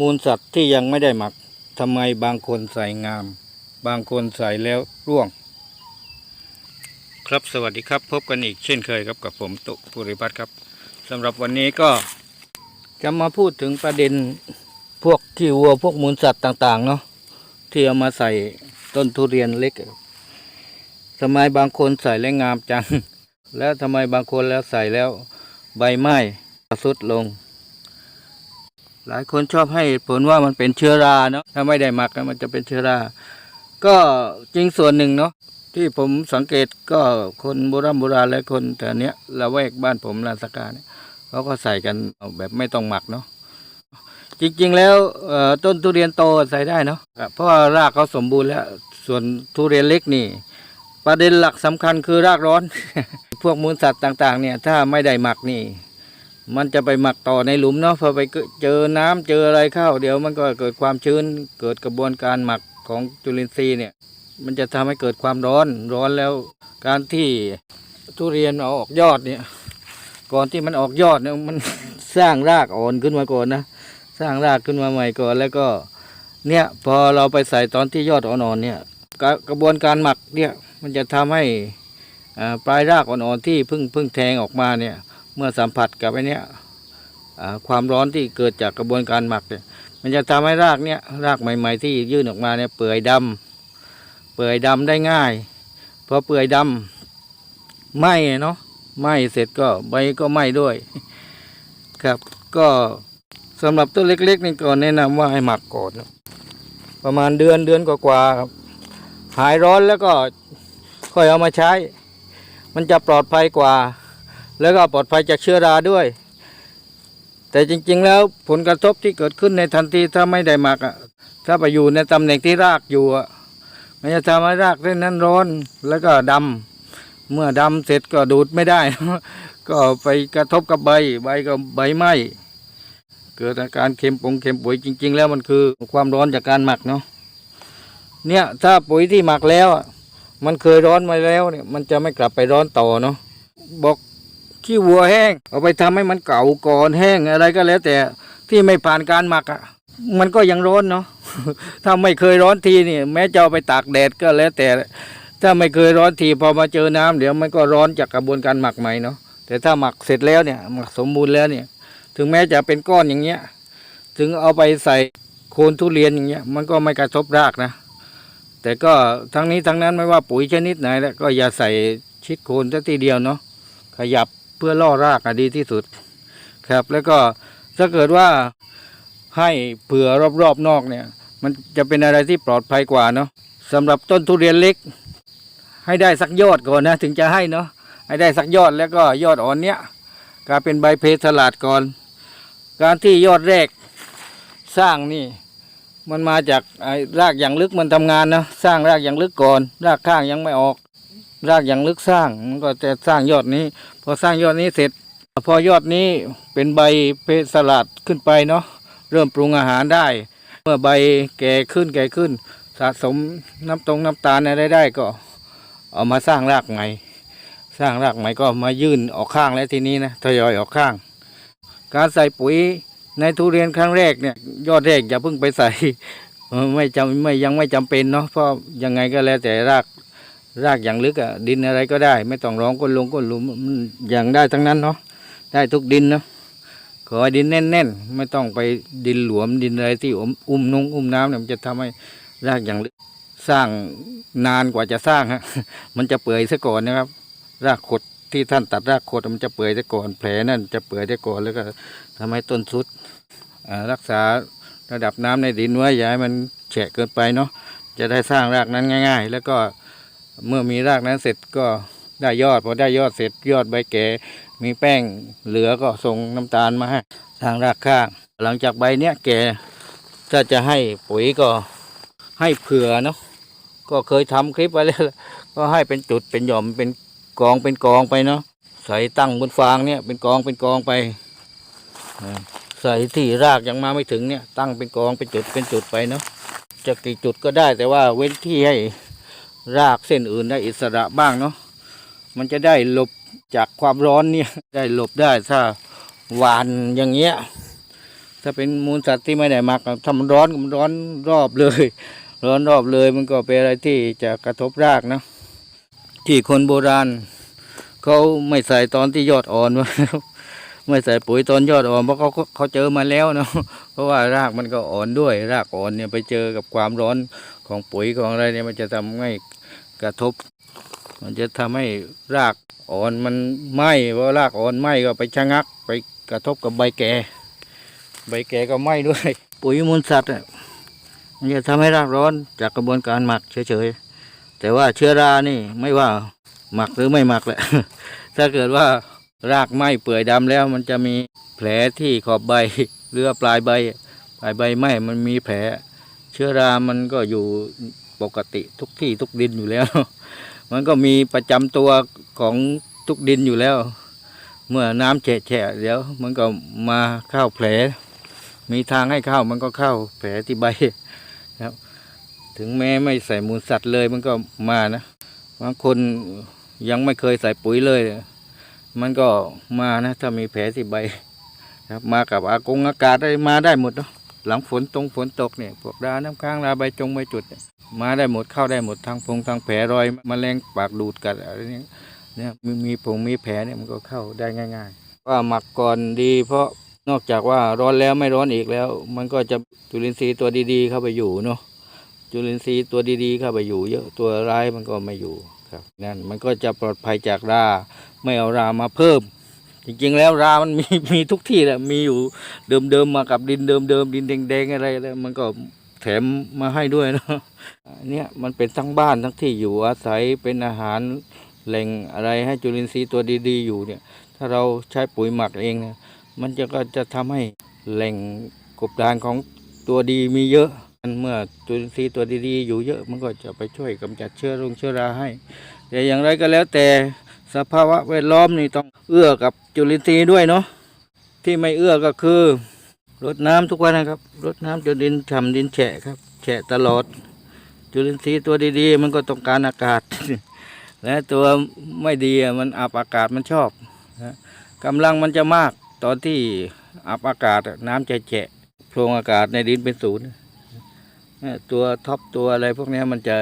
มูลสัตว์ที่ยังไม่ได้หมักทำไมบางคนใส่งาม บางคนใส่แล้วร่วง ครับสวัสดีครับ พบกันอีกเช่นเคยครับกับผมตุปุริพัฒน์ครับสำหรับวันนี้ก็จะมาพูดถึงประเด็นพวกขี้วัวพวกมูลสัตว์ต่าง ๆ เนาะที่เอามาใส่ต้นทุเรียนเล็กทำไมบางคนใส่แล้วงามจัง แล้วทำไมบางคนแล้วใส่แล้วใบไม้สุดลง หลายคนชอบให้เหตุผลว่ามันเป็นเชื้อราเนาะถ้าไม่ได้หมักนะมันจะเป็นเชื้อรา ก็จริงส่วนหนึ่งเนาะที่ผมสังเกตก็คนโบราณโบราณและคนแต่เนี้ยละแวกบ้านผมลานสกาเนี่ยเขาก็ใส่กันแบบไม่ต้องหมักเนาะจริงๆแล้วต้นทุเรียนโตใส่ได้เนาะเพราะรากเขาสมบูรณ์แล้ว ส่วนทุเรียนเล็กนี่ ประเด็นหลักสำคัญคือรากร้อน พวกมูลสัตว์ต่าง ๆ เนี่ย ถ้าไม่ได้หมักนี่ มันจะไปหมักต่อในหลุมเนาะพอไปเจอน้ำเจออะไรเข้า เดี๋ยวมันก็เกิดความชื้น เกิดกระบวนการหมักของจุลินทรีย์เนี่ย มันจะทำให้เกิดความร้อนร้อนแล้ว การที่ทุเรียนเอาออกยอดเนี่ย ก่อนที่มันออกยอดเนี่ยมันสร้างรากอ่อนขึ้นมาก่อนนะสร้างรากขึ้นมาใหม่ก่อนแล้วก็เนี่ยพอเราไปใส่ตอนที่ยอดอ่อนๆเนี่ยกระกระบวนการหมักเนี่ยมันจะทำให้อ่าปลายรากอ่อนๆที่เพิ่งเพิ่งแทงออกมาเนี่ย เมื่อสัมผัสกับไอ้เนี้ยความร้อนที่เกิดจากกระบวนการหมักเนี่ยมันจะทำให้รากเนี่ยรากใหม่ ๆ ที่ยื่นออกมาเนี่ยเปื่อยดำเปื่อยดำได้ง่าย เพอเปื่อยดำไหมเนาะไหมเสร็จก็ใบก็ไหมด้วย ครับก็สำหรับต้นเล็กๆนี่ก็แนะนำว่าให้หมักก่อนประมาณเดือนเดือนกว่าๆครับหายร้อนแล้วก็ค่อยเอามาใช้ มันจะปลอดภัยกว่า แล้วก็ปลอดภัยจากเชื้อราด้วย แต่จริงๆแล้วผลกระทบที่เกิดขึ้นในทันทีถ้าไม่ได้หมักถ้าไปอยู่ในตำแหน่งที่รากอยู่อะมันจะทำให้รากเส้นนั้นร้อนแล้วก็ดำเมื่อดำเสร็จก็ดูดไม่ได้ ก็ไปกระทบกับใบใบก็ใบไหม้เกิดอาการเค็มปงเค็มปุ๋ยจริง ๆ แล้วมันคือความร้อนจากการหมักเนาะเนี่ยถ้าปุ๋ยที่หมักแล้วอะมันเคยร้อนมาแล้วเนี่ยมันจะไม่กลับไปร้อนต่อเนาะบอก ขี้วัวแห้ง เอาไปทำให้มันเก่าก่อนแห้งอะไรก็แล้ว แต่ที่ไม่ผ่านการหมักอะมันก็ยังร้อนเนาะถ้าไม่เคยร้อนทีนี่แม้จะเอาไปตากแดดก็แล้วแต่ ถ้าไม่เคยร้อนทีพอมาเจอน้ำเดี๋ยวมันก็ร้อนจากกระบวนการหมักใหม่เนาะแต่ถ้าหมักเสร็จแล้วเนี่ยหมักสมบูรณ์แล้วเนี่ย ถึงแม้จะเป็นก้อนอย่างเงี้ย ถึงเอาไปใส่โคนทุเรียนอย่างเงี้ยมันก็ไม่กระทบรากนะ แต่ก็ทั้งนี้ทั้งนั้นไม่ว่าปุ๋ยชนิดไหนแล้วก็อย่าใส่ชิดโคนซะทีเดียวเนาะขยับ เพื่อล่อรากอะดีที่สุดครับ แล้วก็ถ้าเกิดว่าให้เผื่อรอบๆนอกเนี่ย มันจะเป็นอะไรที่ปลอดภัยกว่าเนาะสำหรับต้นทุเรียนเล็ก ให้ได้สักยอดก่อนนะ ถึงจะให้เนาะให้ได้สักยอดแล้วก็ยอดอ่อนเนี้ยกลายเป็นใบเพสลาดก่อน การที่ยอดแรกสร้างนี่มันมาจากรากอย่างลึกมันทำงานนะสร้างรากอย่างลึกก่อน รากข้างยังไม่ออก รากอย่างลึกสร้างมันก็จะสร้างยอดนี้ พอสร้างยอดนี้เสร็จ พอยอดนี้เป็นใบเพสลัดขึ้นไปเนาะเริ่มปรุงอาหารได้ เมื่อใบแก่ขึ้นแก่ขึ้น สะสมน้ำตรงน้ำตาลอะไรได้ก็เอามาสร้างรากใหม่ สร้างรากใหม่ก็มายื่นออกข้างแล้วทีนี้นะทยอยออกข้าง การใส่ปุ๋ยในทุเรียนครั้งแรกเนี่ยยอดแรกอย่าเพิ่งไปใส่ไม่จำไม่ยังไม่จำเป็นเนาะเพราะยังไงก็แล้วแต่ราก รากอย่างลึกอะดินอะไรก็ได้ ไม่ต้องร้องก้นลงก้นหลุมมันอย่างได้ทั้งนั้นเนาะได้ทุกดินเนาะขอดินแน่นๆ ไม่ต้องไปดินหลวมดินอะไรที่อุ้มอุ้มนุ่งอุ้มน้ำเนี่ยมันจะทำให้รากอย่างลึกสร้างนานกว่าจะสร้างฮะมันจะเปื่อยซะก่อนนะครับ รากขดที่ท่านตัดรากขดมันจะเปื่อยซะก่อนแผลนั่นจะเปื่อยซะก่อนแล้วก็ทำให้ต้นสุดรักษาระดับน้ำในดินไว้อย่าให้มันแฉะเกินไปเนาะจะได้สร้างรากนั้นง่าย ๆ แล้วก็ เมื่อมีรากนั้นเสร็จก็ได้ยอดพอได้ยอดเสร็จยอดใบแก่ มีแป้งเหลือก็ส่งน้ำตาลมาให้ทางรากข้าง หลังจากใบเนี้ยแก่ถ้าจะให้ปุ๋ยก็ให้เผื่อเนาะก็เคยทำคลิปไว้แล้วก็ให้เป็นจุดเป็นหย่อมเป็นกองเป็นกองไปเนาะใส่ตั้งบนฟางเนี่ยเป็นกองเป็นกองไปใส่ที่รากยังมาไม่ถึงเนี่ยตั้งเป็นกองเป็นจุดเป็นจุดไปเนาะจะกี่จุดก็ได้แต่ว่าเว้นที่ให้ รากเส้นอื่นได้อิสระบ้างเนาะมันจะได้หลบจากความร้อนเนี่ยได้หลบได้ถ้าหวานอย่างเงี้ยถ้าเป็นมูลสัตว์ที่ไม่ได้หมักอะถ้ามันร้อนมันร้อนรอบเลย ร้อนรอบเลยมันก็เป็นอะไรที่จะกระทบรากนะที่คนโบราณเขาไม่ใส่ตอนที่ยอดอ่อนมา ไม่ใส่ปุ๋ยตอนยอดอ่อนเพราะเขาเขาเจอมาแล้วเนาะเพราะว่ารากมันก็อ่อนด้วย รากอ่อนเนี่ยไปเจอกับความร้อนของปุ๋ยของอะไรเนี่ยมันจะทำให้กระทบ มันจะทำให้รากอ่อนมันไหม้เพราะรากอ่อนไหม้ก็ไปชะงัก ไปกระทบกับใบแก่ ใบแก่ก็ไหม้ด้วย ปุ๋ยมูลสัตว์มันจะทำให้รากร้อนจากกระบวนการหมักเฉยๆแต่ว่าเชื้อรานี่ไม่ว่าหมักหรือไม่หมักแหละ ถ้าเกิดว่า รากไหม้เปื่อยดำแล้วมันจะมีแผลที่ขอบใบหรือปลายใบ ปลายใบไหม้มันมีแผล เชื้อรามันก็อยู่ปกติทุกที่ทุกดินอยู่แล้ว มันก็มีประจำตัวของทุกดินอยู่แล้ว เมื่อน้ำแฉะเดี๋ยว มันก็มาเข้าแผล มีทางให้เข้ามันก็เข้าแผลที่ใบครับ ถึงแม้ไม่ใส่มูลสัตว์เลยมันก็มานะบางคนยังไม่เคยใส่ปุ๋ยเลย มันก็มานะ ถ้ามีแผลที่ใบครับ มากับอากงอากาศได้มาได้หมดเนาะหลังฝนตรงฝนตกเนี่ยพวกราน้ำค้างราใบจงใบจุด มาได้หมดเข้าได้หมดทางพงทางแผลรอยมแมลงปากดูดกัดอะไรเนี่ยเนี่ยมีมีผงมีแผลเนี่ยมันก็เข้าได้ง่าย ๆ ว่าหมักก่อนดี เพราะนอกจากว่าร้อนแล้วไม่ร้อนอีกแล้ว มันก็จะจุลินทรีย์ตัวดีๆ เข้าไปอยู่เนาะจุลินทรีย์ตัวดีๆเข้าไปอยู่เยอะตัวร้ายมันก็ไม่อยู่ครับนั่นมันก็จะปลอดภัยจากรา ไม่เอารามาเพิ่ม จริงๆแล้วรามันมีมีทุกที่แหละมีอยู่เดิมๆมากับดินเดิมๆดินแดงๆอะไรแล้วมันก็แถมมาให้ด้วยเนาะอันเนี่ยมันเป็นทั้งบ้านทั้งที่อยู่อาศัยเป็นอาหารแหล่งอะไรให้จุลินทรีย์ตัวดีๆอยู่เนี่ย ถ้าเราใช้ปุ๋ยหมักเองมันจะก็จะทำให้แหล่งกบดานของตัวดีมีเยอะเมื่อจุลินทรีย์ตัวดีๆอยู่เยอะ มันก็จะไปช่วยกำจัดเชื้อโรงเชื้อราให้ แต่อย่างไรก็แล้วแต่ สภาวะแวดล้อมนี่ต้องเอื้อกับจุลินทรีย์ด้วยเนาะที่ไม่เอื้อก็คือรดน้ำทุกวันนะครับรดน้ำจนดินฉ่ำดินแฉะครับ แฉะตลอด จุลินทรีย์ตัวดีๆ มันก็ต้องการอากาศ และตัวไม่ดีมันอับอากาศมันชอบนะกำลังมันจะมากตอนที่อับอากาศน้ำจะแฉะโพรงอากาศในดินเป็นศูนย์ตัวท็อปตัวอะไรพวกนี้มันจะ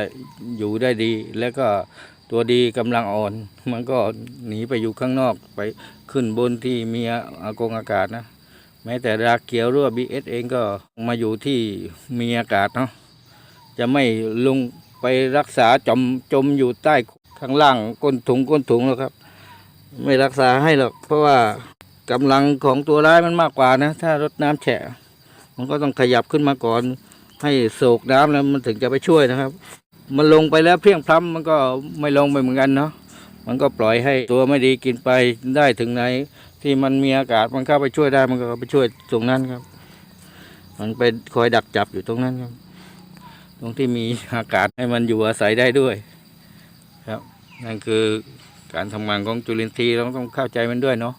อยู่ได้ดีแล้วก็ ตัวดีกำลังอ่อน มันก็หนีไปอยู่ข้างนอกไปขึ้นบนที่มีอากงอากาศนะ แม้แต่รากเขียวหรือว่าบีเอสเองก็มาอยู่ที่มีอากาศเนาะจะไม่ลงไปรักษาจมจมอยู่ใต้ข้างล่างก้นถุงก้นถุงแล้วครับ ไม่รักษาให้หรอก เพราะว่ากำลังของตัวร้ายมันมากกว่านะ ถ้ารดน้ำแฉะ มันก็ต้องขยับขึ้นมาก่อน ให้โศกน้ำแล้วมันถึงจะไปช่วยนะครับ มันลงไปแล้วเพียงพล้ำมันก็ไม่ลงไปเหมือนกันเนาะมันก็ปล่อยให้ตัวไม่ดีกินไปได้ถึงไหน ที่มันมีอากาศมันเข้าไปช่วยได้มันก็ไปช่วยตรงนั้นครับ มันไปคอยดักจับอยู่ตรงนั้นครับ ตรงที่มีอากาศให้มันอยู่อาศัยได้ด้วย ครับ นั่นคือการทำงานของจุลินทรีย์เราต้องเข้าใจมันด้วยเนาะ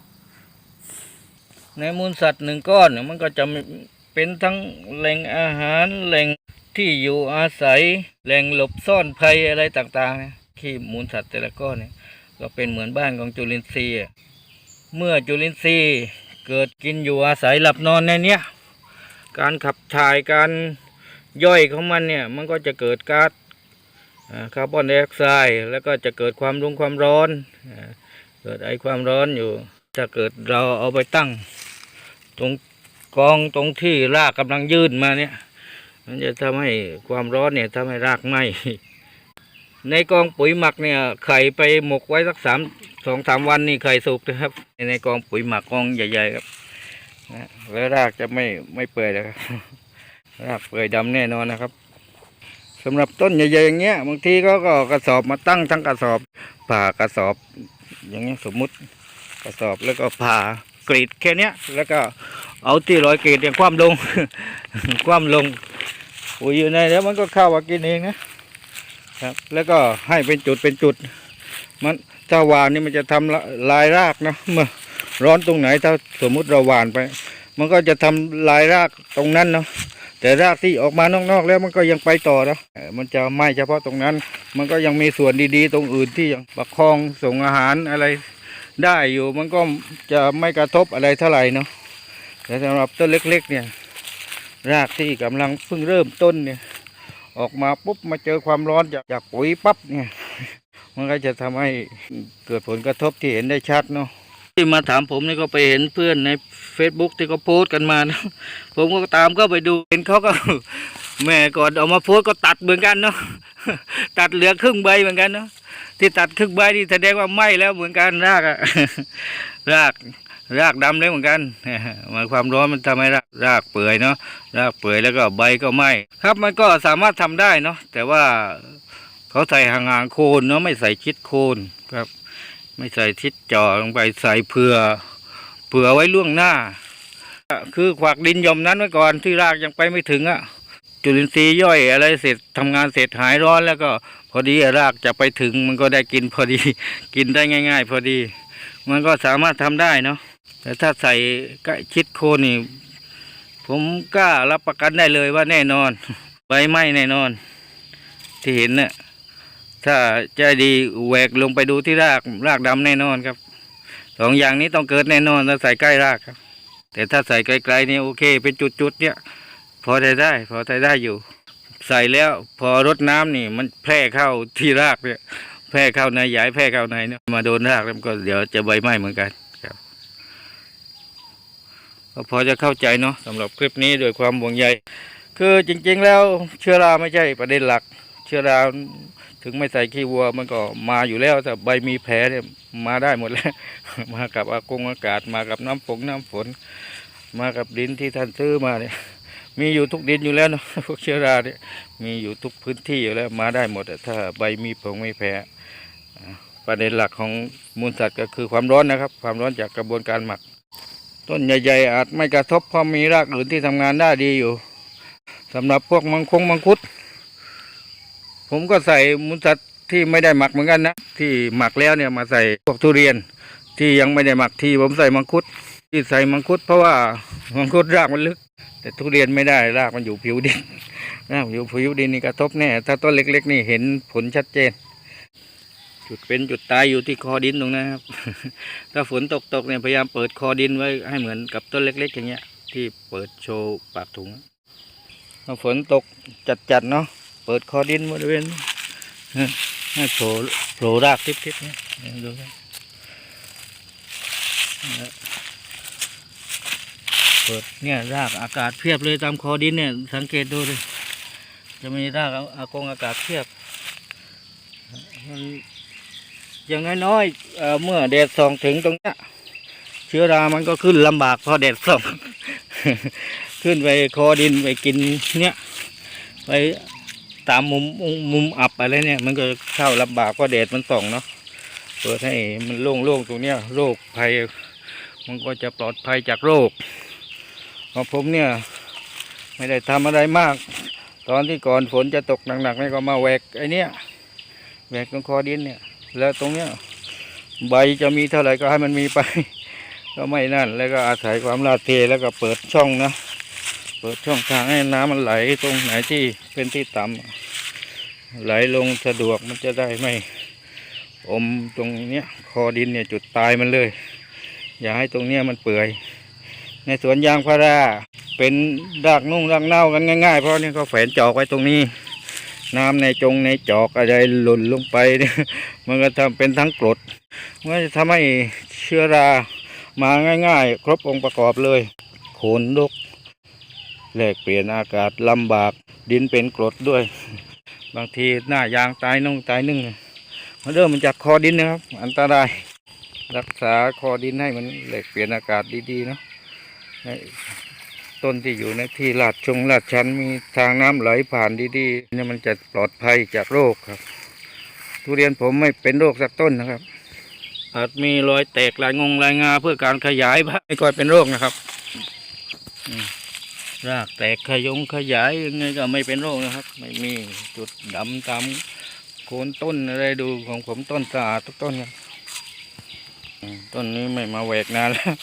ในมูลสัตว์หนึ่งก้อนเนี่ยมันก็จะเป็นทั้งแหล่งอาหารแหล่ง ที่อยู่อาศัยแหล่งหลบซ่อนภัยอะไรต่างๆที่มูลสัตว์แต่ละก้อนเนี่ยก็เป็นเหมือนบ้านของจุลินทรีย์เมื่อจุลินทรีย์เกิดกินอยู่อาศัยหลับนอนในเนี้ยการขับถ่ายการย่อยของมันเนี่ยมันก็จะเกิดก๊าซคาร์บอนไดออกไซด์แล้วก็จะเกิดความรุงความร้อน เกิดไอความร้อนอยู่ถ้าเกิดเราเอาไปตั้ง ตรงกองตรงที่รากกำลังยื่นมาเนี่ย มันจะทำให้ความร้อนเนี่ยทำให้รากไหม้ในกองปุ๋ยหมักเนี่ยไข่ไปหมกไว้สักสามสองสามวันนี่ไข่สุกนะครับ ในกองปุ๋ยหมักกองใหญ่ๆครับนะแล้วรากจะไม่ไม่เปื่อยนะครับรากเปื่อยดำแน่นอนนะครับสำหรับต้นใหญ่ๆอย่างเงี้ยบางทีก็ก็กระสอบมาตั้งทั้งกระสอบผ่ากระสอบ อย่างเงี้ยสมมุติกระสอบแล้วก็ผ่ากรีดแค่เนี้ยแล้วก็ เอาที่รอยเกรีดเนี่ยคว่ำลง คว่ำลงปุ๋ยอยู่ในแล้วมันก็เข้ามากินเองนะครับ แล้วก็ให้เป็นจุดเป็นจุด มันถ้าหวานนี่มันจะทำละลายรากนะเมื่อร้อนตรงไหนถ้าสมมุติเราหวานไป มันก็จะทำลายรากตรงนั้นเนาะแต่รากที่ออกมานอกๆแล้วมันก็ยังไปต่อนะมันจะไม่เฉพาะตรงนั้น มันก็ยังมีส่วนดีๆ ตรงอื่นที่ยังประคองส่งอาหารอะไรได้อยู่มันก็จะไม่กระทบอะไรเท่าไหร่เนาะ แต่สำหรับต้นเล็ก ๆ เนี่ย รากที่กำลังเพิ่งเริ่มต้นเนี่ย ออกมาปุ๊บมาเจอความร้อนจากจากปุ๋ยปั๊บเนี่ย มันก็จะทำให้เกิดผลกระทบที่เห็นได้ชัดเนาะที่มาถามผมนี่ก็ไปเห็นเพื่อนใน Facebook ที่เขาโพสต์กันมานะผมก็ตามก็ไปดูเห็นเขาก็ แม่ก่อนเอามาโพสต์ก็ตัดเหมือนกันเนาะตัดเหลือครึ่งใบเหมือนกันเนาะที่ตัดครึ่งใบนี่แสดงว่าไหม้แล้วเหมือนกันรากอะราก รากดำเลยเหมือนกันมันความร้อนมันทำให้รากรากเปื่อยเนาะรากเปื่อยแล้วก็ใบก็ไหม้ครับมันก็สามารถทำได้เนาะแต่ว่าเขาใส่ห่างๆโคนเนาะไม่ใส่ชิดโคนครับ ไม่ใส่ชิดจ่อลงไปใส่เผื่อเผื่อไว้ล่วงหน้า คือขวากดินยอมนั้นไว้ก่อนที่รากยังไปไม่ถึงอะจุลินทรีย์ย่อยอะไรเสร็จทำงานเสร็จหายร้อนแล้วก็พอดีรากจะไปถึงมันก็ได้กินพอดี กินได้ง่าย ๆ พอดี มันก็สามารถทำได้เนาะ แต่ถ้าใส่ใกล้ชิดโคนนี่ ผมกล้ารับประกันได้เลยว่าแน่นอน ใบไหม้แน่นอน ที่เห็นเนี่ยถ้าใจดีแหวกลงไปดูที่รากรากดำแน่นอนครับสองอย่างนี้ต้องเกิดแน่นอนถ้าใส่ใกล้รากครับ แต่ถ้าใส่ไกลๆนี่โอเค เป็นจุดๆเนี่ยพอได้ได้ พอได้ได้อยู่ ใส่แล้วพอรดน้ำนี่ มันแพร่เข้าที่รากเนี่ยแพร่เข้าในหยายแพร่เข้าในเนี่ยมาโดนรากแล้วก็เดี๋ยวจะใบไหม้เหมือนกัน ก็พอจะเข้าใจเนาะสำหรับคลิปนี้โดวยความห่วงใยคือจริง ๆ แล้วเชื้อราไม่ใช่ประเด็นหลัก เชื้อราถึงไม่ใส่ขี้วัวมันก็มาอยู่แล้วแต่ใบมีแผลเนี่ยมาได้หมดแล้ว มากับอากงอากาศมากับน้ำฝนน้ำฝน มากับดินที่ท่านซื้อมาเนี่ยมีอยู่ทุกดินอยู่แล้วเนอะพวกเชื้อราเนี่ยมีอยู่ทุกพื้นที่อยู่แล้วมาได้หมดอะถ้าใบมีผงไม่แพ้ประเด็นหลักของมูลสัตว์ก็คือความร้อนนะครับ ความร้อนจากกระบวนการหมัก ต้นใหญ่ๆอาจไม่กระทบเพราะมีรากอื่นที่ทำงานได้ดีอยู่สำหรับพวกมังคงมังคุด ผมก็ใส่มูลสัตว์ที่ไม่ได้หมักเหมือนกันนะ ที่หมักแล้วเนี่ยมาใส่พวกทุเรียน ที่ยังไม่ได้หมักทีผมใส่มังคุด ที่ใส่มังคุด เพราะว่ามังคุดรากมันลึก แต่ทุเรียนไม่ได้รากมันอยู่ผิวดินรากอยู่ผิวดินนี่กระทบแน่ถ้าต้นเล็ก ๆ นี่เห็นผลชัดเจน จุดเป็นจุดตายอยู่ที่คอดินตรงนั้นครับ ถ้าฝนตกตกเนี่ยพยายามเปิดคอดินไว้ให้เหมือนกับต้นเล็ก ๆ อย่างเงี้ย ที่เปิดโชว์ปากถุงถ้าฝนตกจัดๆเนาะเปิดคอดินบริเวณให้โผล่โผล่รากทิพย์ๆเนี่ยดูนะเปิดเนี่ยรากอากาศเพียบเลยตามคอดินเนี่ย สังเกตดูเลยจะมีรากอากงอากาศเพียบมัน อย่างน้อยๆเอเมื่อแดดส่องถึงตรงเนี้ยเชื้อรามันก็ขึ้นลำบากเพราะแดดส่อง ขึ้นไปคอดินไปกินเนี่ยไปตามมุมมุมอับอะไรเนี่ย มันก็เข้าลำบากเพราะแดดมันส่องเนาะเปิดให้มันโล่งๆตรงเนี้ยโรคภัยมันก็จะปลอดภัยจากโรคของผมเนี่ย ไม่ได้ทำอะไรมาก ตอนที่ก่อนฝนจะตกหนักๆนี่ก็มาแหวกไอ้เนี่ยแหวกตรงคอดินเนี่ย แล้วตรงเนี้ยใบจะมีเท่าไหร่ก็ให้มันมีไป ก็ไม่นั่น แล้วก็อาศัยความลาดเทแล้วก็เปิดช่องนะ เปิดช่องทางให้น้ำมันไหลตรงไหนที่เป็นที่ต่ำไหลลงสะดวกมันจะได้ไม่อมตรงเนี้ยคอดินเนี่ยจุดตายมันเลย อย่าให้ตรงเนี้ยมันเปื่อย ในสวนยางพาราเป็นรากนุ่งรากเน่ากันง่ายๆ เพราะนี่เขาแฝนจอกไว้ตรงนี้ น้ำในจงในจอกอะไรหล่นลงไปเนี่ยมันก็ทำเป็นทั้งกรดมันจะทำให้เชื้อรามาง่าย ๆ ครบองค์ประกอบเลยโคนรกแลกเปลี่ยนอากาศลำบากดินเป็นกรดด้วย บางทีหน้ายางตายนุ่งตายนึ่งมันเริ่มมันจากคอดินนะครับ อันตรายรักษาคอดินให้มันแหลกเปลี่ยนอากาศดีๆเนาะ ต้นที่อยู่ในที่ลาดชงลาดชันมีทางน้ำไหลผ่านดีๆเนี่ยมันจะปลอดภัยจากโรคครับ ทุเรียนผมไม่เป็นโรคสักต้นนะครับ อาจมีรอยแตกลายงงลายงาเพื่อการขยายบ้างไม่ค่อยเป็นโรคนะครับรากแตกขยงขยายยังไงก็ไม่เป็นโรคนะครับ ไม่มีจุดดำตามโคนต้นอะไรดูของผมต้นสะอาดทุกต้นครับต้นนี้ไม่มาแหวกนานแล้ว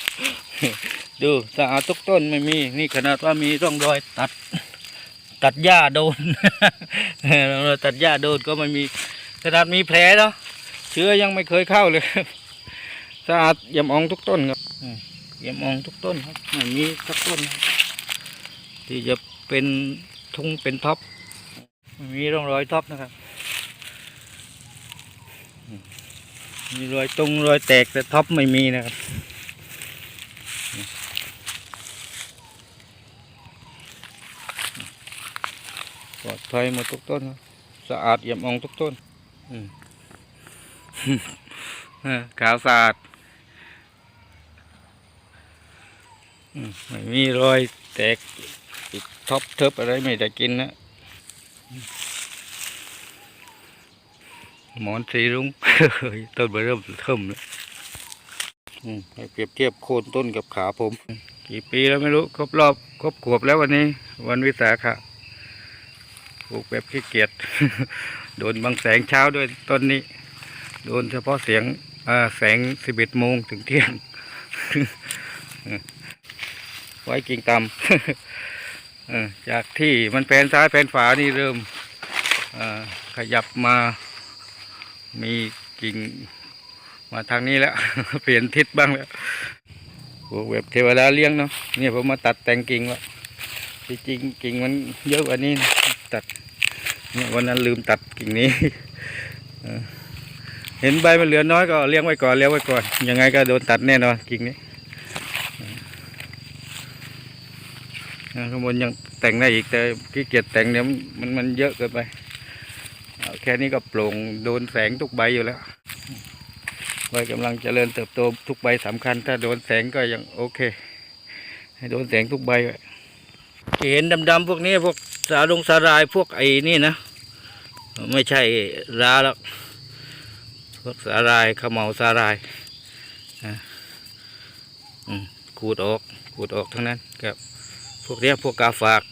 ดูสะอาดทุกต้นไม่มี นี่ขนาดว่ามีร่องรอยตัด ตัดหญ้าโดนร่องรอยตัดหญ้าโดนก็ไม่มีขนาดมีแผลเนาะเชื้อยังไม่เคยเข้าเลยสะอาดเยี่ยมองทุกต้นครับเยี่ยมองทุกต้นครับไม่มีสักต้น ที่จะเป็นทุ่งเป็นท็อปม่มีร่องรอยท็อปนะครับมมีรอยตรงรอยแตกแต่ท็อปไม่มีนะครับ ปลอดภัยหมดทุกต้นสะอาดเยี่ยมองทุกต้นขาวสะอาดไม่มีรอยแตกติดท็อปเทิบอะไรไม่ได้กินนะหมอนสีรุ้งต้นเบเริ่มเทิมแล้วให้เปรียบเทียบโคนต้นกับขาผม กี่ปีแล้วไม่รู้ ครบรอบ ครบขวบแล้ววันนี้ วันวิสาขะ ปลูกแบบขี้เกียจโดนบังแสงเช้าด้วยต้นนี้ โดนเฉพาะเสียงแสงสิบเอ็ดโมงถึงเที่ยง ไว้กิ่งต่ำจากที่มันแผนซ้ายแผนฝานี่เริ่มขยับมามีกิ่งมาทางนี้แล้ว เปลี่ยนทิศบ้างแล้วพวกแบบเทวดาเลี้ยงเนาะเนี่ยผมมาตัดแต่งกิ่งแล้วที่จริงกิ่งมันเยอะกว่านี้นะ ตัดเนี่ยวันนั้นลืมตัดกิ่งนี้เห็นใบมันเหลือน้อยก็เลี้ยงไว้ก่อนเลี้ยงไว้ก่อนยังไงก็โดนตัดแน่นอนกิ่งนี้ข้างบนยังแต่งได้อีกแต่ขี้เกียจแต่งเนี่ยมันมันเยอะเกินไปแค่นี้ก็โปร่งโดนแสงทุกใบอยู่แล้วใบกำลังเจริญเติบโตทุกใบสำคัญ ถ้าโดนแสงก็ยังโอเค ให้โดนแสงทุกใบเห็นดำๆพวกนี้พวก สาลงสาลายพวกไอ้นี่นะ ไม่ใช่ราแล้วพวกสาลายขมเหลาสาลายอะขูดออกขูดออกทั้งนั้นครับ พวกเนี้ยพวกกาฝาก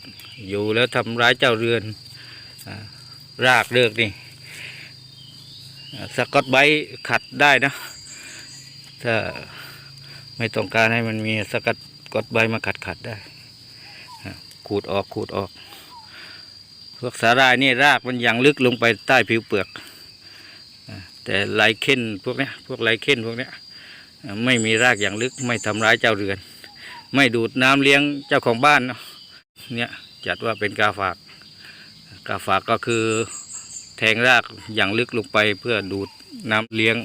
อยู่แล้วทำร้ายเจ้าเรือนอรากเลือกนี่สกอตไบขัดได้นะ ถ้าไม่ต้องการให้มันมีสกัดกอตไบมาขัดขัดได้ ขูดออกขูดออก พวกสาหร่ายนี่รากมันยังลึกลงไปใต้ผิวเปลือก แต่ไลเคนพวกเนี้ยพวกไลเคนพวกเนี้ยไม่มีรากอย่างลึกไม่ทำร้ายเจ้าเรือน ไม่ดูดน้ำเลี้ยงเจ้าของบ้านเนี่ยจัดว่าเป็นกาฝาก กาฝากก็คือแทงรากอย่างลึกลงไปเพื่อดูดน้ำเลี้ยง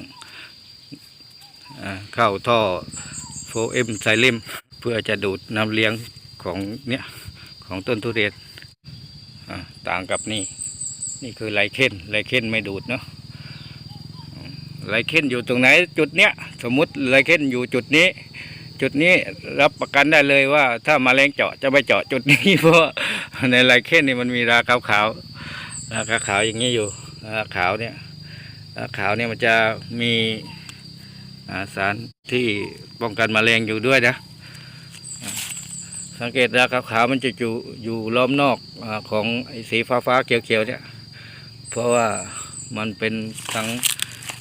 เข้าท่อโฟเอมไซเลมเพื่อจะดูดน้ำเลี้ยงของเนี่ยของต้นทุเรียน ต่างกับนี่ นี่คือไลเคนไลเคนไม่ดูดเนาะไลเคนอยู่ตรงไหนจุดเนี้ยสมมุติไลเคนอยู่จุดนี้ จุดนี้รับประกันได้เลยว่า ถ้ามาแรงเจาะจะไปเจาะจุดนี้ เพราะในไลเคนนี่มันมีราขาวขาวๆราขาวๆอย่างนี้อยู่ราขาวเนี่ยราขาวเนี่ยมันจะมีสารที่ป้องกันแมลงอยู่ด้วยนะ สังเกตราขาวมันจะอยู่อยู่ล้อมนอกอของไอ้สีฟ้าๆเขียวๆเนี่ย เพราะว่ามันเป็นทั้ง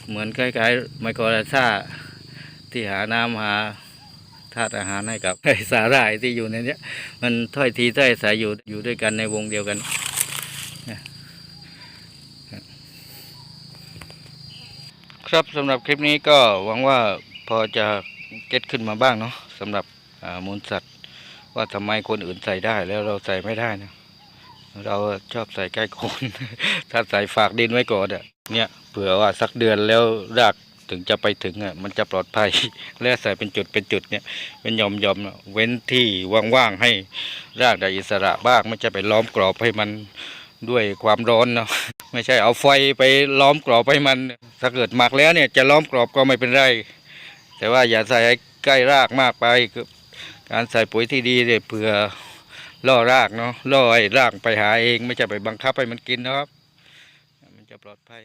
เหมือนคล้ายๆ ไมโครไลซ่าที่หาน้ำหาธาตุอาหารให้กับไอสาหร่ายที่อยู่ในเนี้ยมันถ้อยทีถ้อยอายอยู่อยู่ด้วยกันในวงเดียวกันนะครับสำหรับคลิปนี้ก็หวังว่าพอจะเก็ตขึ้นมาบ้างเนาะสำหรับมูลสัตว์ ว่าทำไมคนอื่นใส่ได้แล้วเราใส่ไม่ได้นะเราชอบใส่ใกล้โคน ถ้าใส่ฝากดินไว้ก่อนอะเนี่ยเผื่อว่าสักเดือนแล้วรากถึงจะไปถึงอะมันจะปลอดภัย แล้วใส่เป็นจุดเป็นจุดเนี่ยเป็นยอมยอมๆน่ะเว้นที่ว่างๆให้รากได้อิสระบ้างไม่ใช่ไปล้อมกรอบให้มันด้วยความร้อนเนาะไม่ใช่เอาไฟไปล้อมกรอบให้มัน ถ้าเกิดหมักแล้วเนี่ยจะล้อมกรอบก็ไม่เป็นไร แต่ว่าอย่าใส่ใกล้รากมากไปคือ การใส่ปุ๋ยที่ดีเนี่ยเพื่อล่อรากเนาะล่อไอ้รากไปหาเอง ไม่ใช่ไปบังคับให้มันกินนะครับ มันจะปลอดภัย